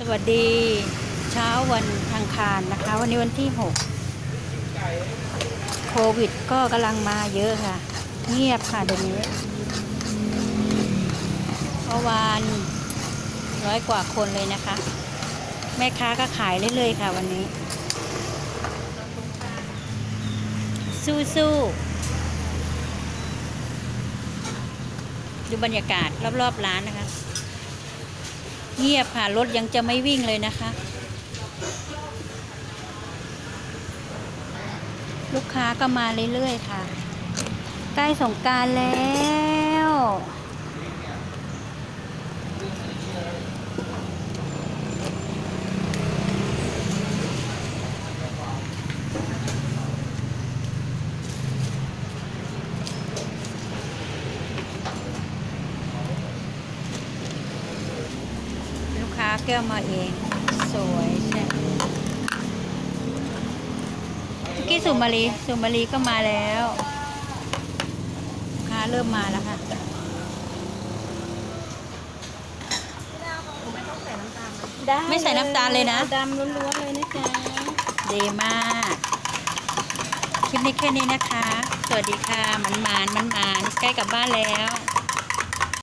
สวัสดีเช้าวันอังคารนะคะ วันนี้วันที่ 6 โควิดก็กำลังมาเยอะค่ะ เงียบค่ะเดี๋ยวนี้เมื่อวานร้อยกว่าคนเลยนะคะ แม่ค้าก็ขายเรื่อยๆค่ะวันนี้ สู้ๆดูบรรยากาศรอบๆร้านนะคะ เงียบค่ะรถยังจะไม่วิ่งเลยนะคะ ลูกค้าก็มาเรื่อยๆค่ะ ใกล้สงการแล้ว ลูกค้า แก้วมาเอง สวยใช่เมื่อกี้สุมารีสุมารีก็มาแล้วลูกค้าเริ่มมาแล้วค่ะไม่ใส่น้ำตาลเลยนะดำล้วนๆเลยนะจ๊ะดีมาก คลิปนี้แค่นี้นะคะ สวัสดีค่ะมันมานมันมานใกล้กลับบ้านแล้ว